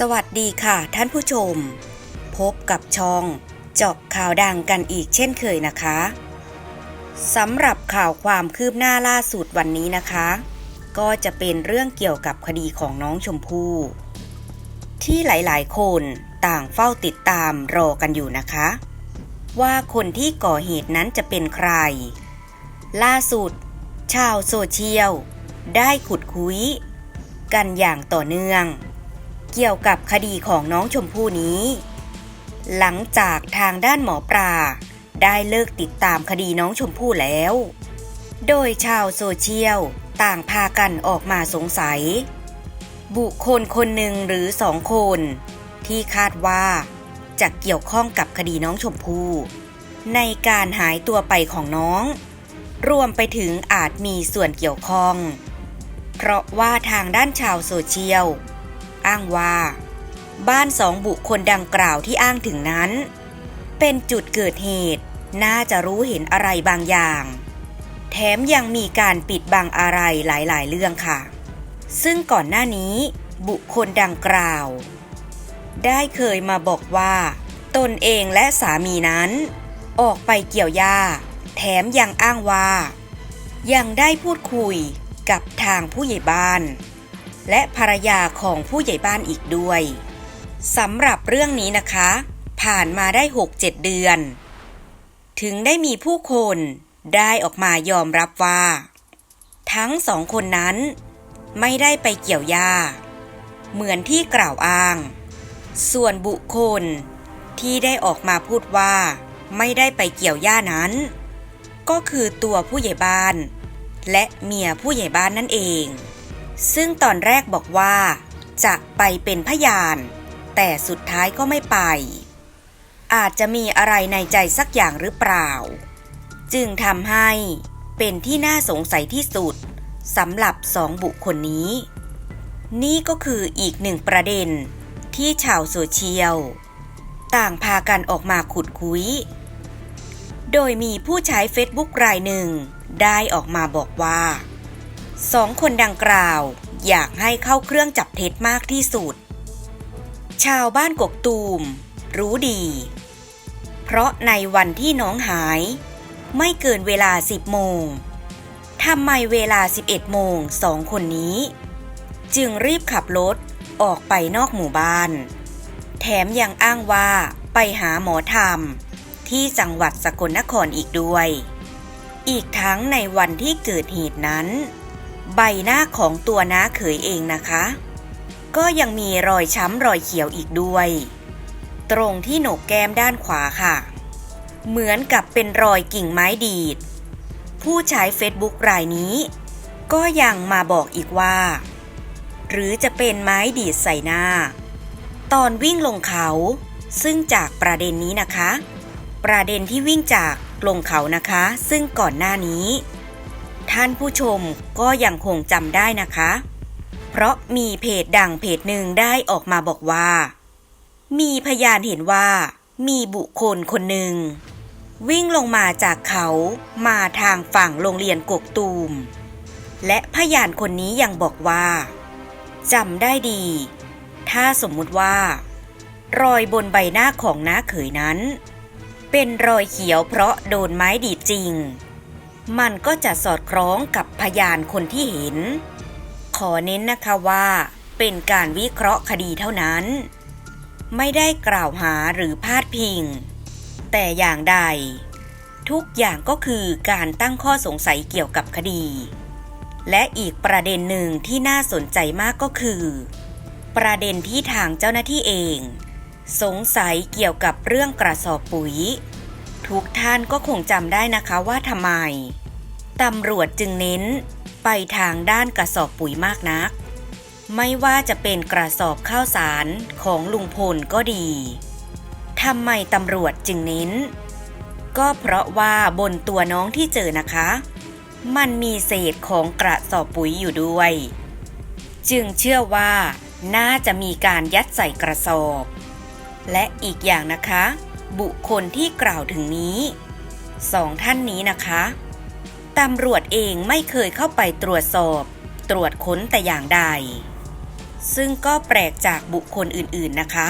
สวัสดีค่ะท่านผู้ชม พบกับช่องเจาะข่าวดังกันอีกเช่นเคยนะคะสำหรับข่าวความคืบหน้าล่าสุดวันนี้นะคะ ก็จะเป็นเรื่องเกี่ยวกับคดีของน้องชมพู่ที่หลายๆ คนต่างเฝ้าติดตามรอกันอยู่นะคะ ว่าคนที่ก่อเหตุนั้นจะเป็นใคร ล่าสุด ชาวโซเชียล ได้ขุดคุย กันอย่างต่อเนื่อง เกี่ยวกับคดีของน้องชมพู่นี้ หลังจากทางด้านหมอปลาได้เลิกติดตามคดีน้องชมพู่แล้ว โดยชาวโซเชียลต่างพากันออกมาสงสัย บุคคลคนหนึ่งหรือสองคน ที่คาดว่าจะเกี่ยวข้องกับคดีน้องชมพู่ในการหายตัวไปของน้อง รวมไปถึงอาจมีส่วนเกี่ยวข้อง เพราะว่าทางด้านชาวโซเชียล อ้างว่า บ้านสองบุคคลดังกล่าวที่อ้างถึงนั้น เป็นจุดเกิดเหตุน่าจะรู้เห็นอะไรบางอย่าง แถมยังมีการปิดบังอะไรหลายๆ เรื่องค่ะ ซึ่งก่อนหน้านี้บุคคลดังกล่าว ได้เคยมาบอกว่า ตนเองและสามีนั้น ออกไปเกี่ยวหญ้า แถมยังอ้างว่า ยังได้พูดคุยกับทางผู้ใหญ่บ้าน และภรรยาของผู้ใหญ่บ้านอีกด้วยสำหรับเรื่องนี้นะคะ ผ่านมาได้ 6-7 เดือน ถึงได้มีผู้คนได้ออกมายอมรับว่า ทั้งสองคนนั้นไม่ได้ไปเกี่ยวหญ้า เหมือนที่กล่าวอ้าง ส่วนบุคคลที่ได้ออกมาพูดว่า ไม่ได้ไปเกี่ยวหญ้านั้น ก็คือตัวผู้ใหญ่บ้าน และเมียผู้ใหญ่บ้านนั่นเอง ซึ่งตอนแรกบอกว่า จะไปเป็นพยาน แต่สุดท้ายก็ไม่ไป อาจจะมีอะไรในใจสักอย่างหรือเปล่า จึงทำให้เป็นที่น่าสงสัยที่สุดสำหรับสองบุคคลนี้ นี่ก็คืออีกหนึ่งประเด็นที่ชาวโซเชียล ต่างพากันออกมาขุดคุย โดยมีผู้ใช้เฟซบุ๊กรายหนึ่งได้ออกมาบอกว่า สองคนดังกล่าว อยากให้เข้าเครื่องจับเท็จมากที่สุด ชาวบ้านกกตูม รู้ดี เพราะในวันที่น้องหาย ไม่เกินเวลา 10 โมงทำไมเวลา 11 โมงสองคนนี้ จึงรีบขับรถออกไปนอกหมู่บ้าน แถมยังอ้างว่าไปหาหมอธรรม ที่จังหวัดสกลนครอีกด้วย อีกทั้งในวันที่เกิดเหตุนั้น ใบหน้าของตัวน้าเขยเองนะคะ ก็ยังมีรอยช้ำรอยเขียวอีกด้วย ตรงที่โหนกแก้มด้านขวาค่ะ เหมือนกับเป็นรอยกิ่งไม้ดีด ผู้ใช้เฟซบุ๊กรายนี้ ก็ยังมาบอกอีกว่า หรือจะเป็นไม้ดีดใส่หน้า ตอนวิ่งลงเขาซึ่งจากประเด็นนี้นะคะ ประเด็นที่วิ่งจากลงเขานะคะ ซึ่งก่อนหน้านี้ ท่านผู้ชมก็ยังคงจำได้นะคะ เพราะมีเพจดังเพจหนึ่งได้ออกมาบอกว่า มีพยานเห็นว่า มีบุคคลคนหนึ่ง วิ่งลงมาจากเขามาทางฝั่งโรงเรียนกกตูม และพยานคนนี้ยังบอกว่าจำได้ดี ถ้าสมมุติว่า รอยบนใบหน้าของน้าเขยนั้น เป็นรอยเขียวเพราะโดนไม้ดีดจริง มันก็จะสอดคล้องกับพยานคนที่เห็น ขอเน้นนะคะว่า เป็นการวิเคราะห์คดีเท่านั้น ไม่ได้กล่าวหาหรือพาดพิง แต่อย่างใด ทุกอย่างก็คือการตั้งข้อสงสัยเกี่ยวกับคดี และอีกประเด็นหนึ่งที่น่าสนใจมากก็คือ ประเด็นที่ทางเจ้าหน้าที่เอง สงสัยเกี่ยวกับเรื่องกระสอบปุ๋ยทุกท่านก็คงจำได้นะคะว่าทำไม ตำรวจจึงเน้น ไปทางด้านกระสอบปุ๋ยมากนัก ไม่ว่าจะเป็นกระสอบข้าวสารของลุงพลก็ดีทำไมตำรวจจึงเน้น ก็เพราะว่าบนตัวน้องที่เจอนะคะ มันมีเศษของกระสอบปุ๋ยอยู่ด้วย จึงเชื่อว่าน่าจะมีการยัดใส่กระสอบ และอีกอย่างนะคะ บุคคลที่กล่าวถึงนี้สองท่านนี้นะคะ ตำรวจเองไม่เคยเข้าไปตรวจสอบ ตรวจค้นแต่อย่างใด ซึ่งก็แปลกจากบุคคลอื่นๆนะคะ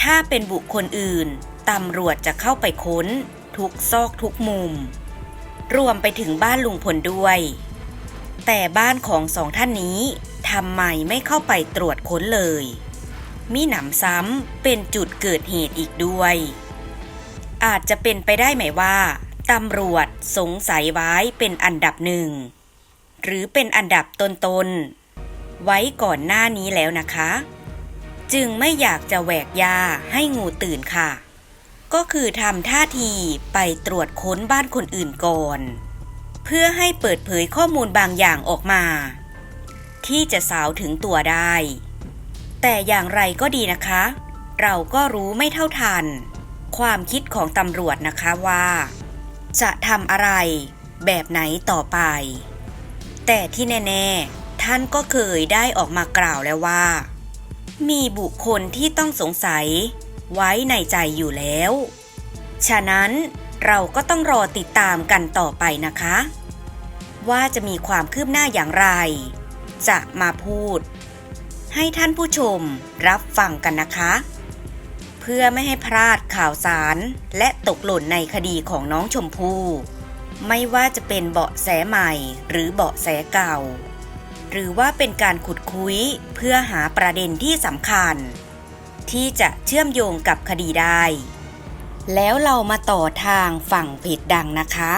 ถ้าเป็นบุคคลอื่นตำรวจจะเข้าไปค้น ทุกซอกทุกมุม รวมไปถึงบ้านลุงพลด้วย แต่บ้านของสองท่านนี้ทำไมไม่เข้าไปตรวจค้นเลย มีหนำซ้ำเป็นจุดเกิดเหตุอีกด้วย อาจจะเป็นไปได้ไหมว่าตำรวจ สงสัยไว้เป็นอันดับหนึ่ง หรือเป็นอันดับต้นๆ ไว้ก่อนหน้านี้แล้วนะคะ จึงไม่อยากจะแหวกยาให้งูตื่นค่ะ ก็คือทำท่าทีไปตรวจค้นบ้านคนอื่นก่อน เพื่อให้เปิดเผยข้อมูลบางอย่างออกมา ที่จะสาวถึงตัวได้ แต่อย่างไรก็ดีนะคะ เราก็รู้ไม่เท่าทัน ความคิดของตำรวจนะคะว่า จะทำอะไร แบบไหนต่อไป แต่ที่แน่ๆ ท่านก็เคยได้ออกมากล่าวแล้วว่า มีบุคคลที่ต้องสงสัย ไว้ในใจอยู่แล้ว ฉะนั้นเราก็ต้องรอติดตามกันต่อไปนะคะ ว่าจะมีความคืบหน้าอย่างไร จะมาพูด ให้ท่านผู้ชมรับฟังกันนะคะ พื่อไม่ให้พลาดข่าวสาร และตกหล่นในคดีของน้องชมพู่ไม่ว่าจะเป็นเบาะแสใหม่ หรือเบาะแสเก่า หรือว่าเป็นการขุดคุยเพื่อหาประเด็นที่สำคัญ ที่จะเชื่อมโยงกับคดีได้ แล้วเรามาต่อทางฝั่งเพจดังนะคะ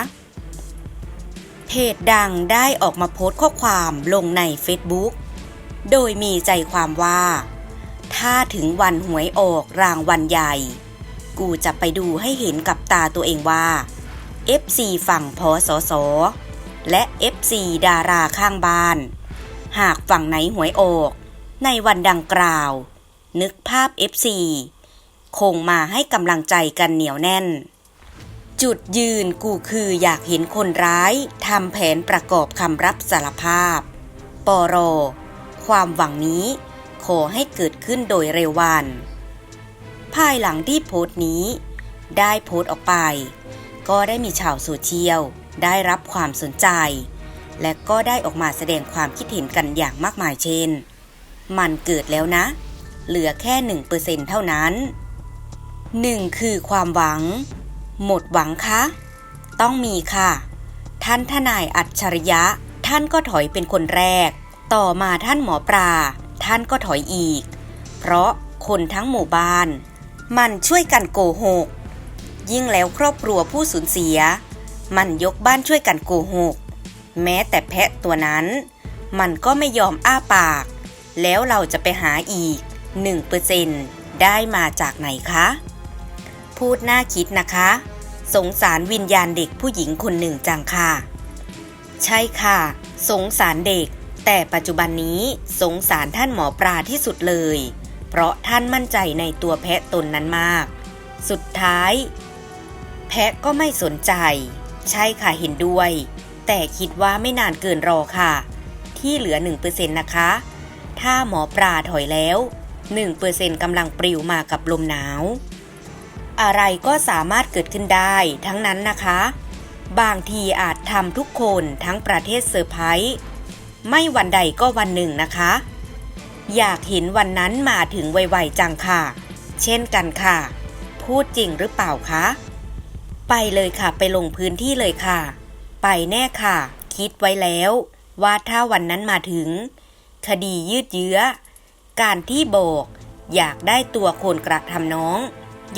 เพจดังได้ออกมาโพสต์ข้อความลงใน Facebook โดยมีใจความว่า ถ้าถึงวันหวยออกรางวัลใหญ่ กูจะไปดูให้เห็นกับตาตัวเองว่า FC ฝั่งพอสอสอและ FC ดาราข้างบ้าน หากฝั่งไหนหวยออก ในวันดังกล่าว นึกภาพ FC คงมาให้กำลังใจกันเหนียวแน่น จุดยืนกูคืออยากเห็นคนร้ายทำแผนประกอบคำรับสารภาพ ปรความหวังนี้ ขอให้เกิดขึ้นโดยเร็ววัน ภายหลังที่โพสต์นี้ ได้โพสต์ออกไป ก็ได้มีชาวโซเชียลได้รับความสนใจ และก็ได้ออกมาแสดงความคิดเห็นกันอย่างมากมายเช่น มันเกิดแล้วนะ เหลือแค่หนึ่งเปอร์เซ็นเท่านั้นหนึ่งคือความหวัง หมดหวังคะ ต้องมีค่ะ ท่านทนายอัจฉริยะ ท่านก็ถอยเป็นคนแรก ต่อมาท่านหมอปลา ท่านก็ถอยอีก เพราะคนทั้งหมู่บ้าน มันช่วยกันโกหก ยิ่งแล้วครอบครัวผู้สูญเสีย มันยกบ้านช่วยกันโกหก แม้แต่แพะตัวนั้น มันก็ไม่ยอมอ้าปาก แล้วเราจะไปหาอีก 1%ได้มาจากไหนคะ พูดน่าคิดนะคะ สงสารวิญญาณเด็กผู้หญิงคนหนึ่งจังค่ะ ใช่ค่ะ สงสารเด็ก แต่ปัจจุบันนี้สงสารท่านหมอปลาที่สุดเลย เพราะท่านมั่นใจในตัวแพะตนนั้นมาก สุดท้าย แพะก็ไม่สนใจ ใช่ค่ะเห็นด้วย แต่คิดว่าไม่นานเกินรอค่ะ ที่เหลือ 1%นะคะ ถ้าหมอปลาถอยแล้ว 1%กำลังปลิวมากับลมหนาว อะไรก็สามารถเกิดขึ้นได้ทั้งนั้นนะคะ บางทีอาจทำทุกคนทั้งประเทศเซอร์ไพรส์ ไม่วันใดก็วันหนึ่งนะคะ อยากเห็นวันนั้นมาถึงไวๆจังค่ะ เช่นกันค่ะ พูดจริงหรือเปล่าคะ ไปเลยค่ะไปลงพื้นที่เลยค่ะ ไปแน่ค่ะ คิดไว้แล้ว ว่าถ้าวันนั้นมาถึง คดียืดเยื้อ การที่บอก อยากได้ตัวคนกระทำน้อง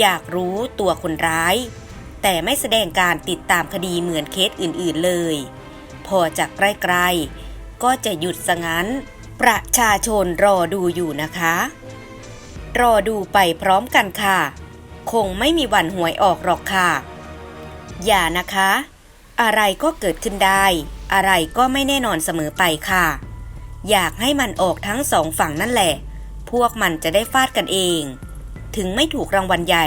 อยากรู้ตัวคนร้าย แต่ไม่แสดงการติดตามคดีเหมือนเคสอื่นๆเลย พอจากใกล้ๆ ก็จะหยุดซะงั้น ประชาชนรอดูอยู่นะคะ รอดูไปพร้อมกันค่ะ คงไม่มีวันหวยออกหรอกค่ะ อย่านะคะ อะไรก็เกิดขึ้นได้ อะไรก็ไม่แน่นอนเสมอไปค่ะ อยากให้มันออกทั้งสองฝั่งนั่นแหละ พวกมันจะได้ฟาดกันเอง ถึงไม่ถูกรางวัลใหญ่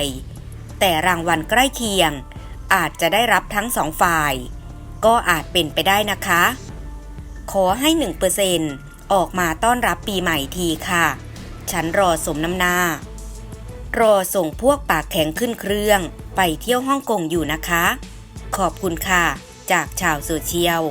แต่รางวัลใกล้เคียงอาจจะได้รับทั้งสองฝ่าย ก็อาจเป็นไปได้นะคะ ขอให้1%เอร์เซนออกมาต้อนรับปีใหม่ทีค่ะ ฉันรอสมน้ำหน้า รอส่งพวกปากแข็งขึ้นเครื่อง ไปเที่ยวฮ่องกงอยู่นะคะ ขอบคุณค่ะ จากชาวโซเชียล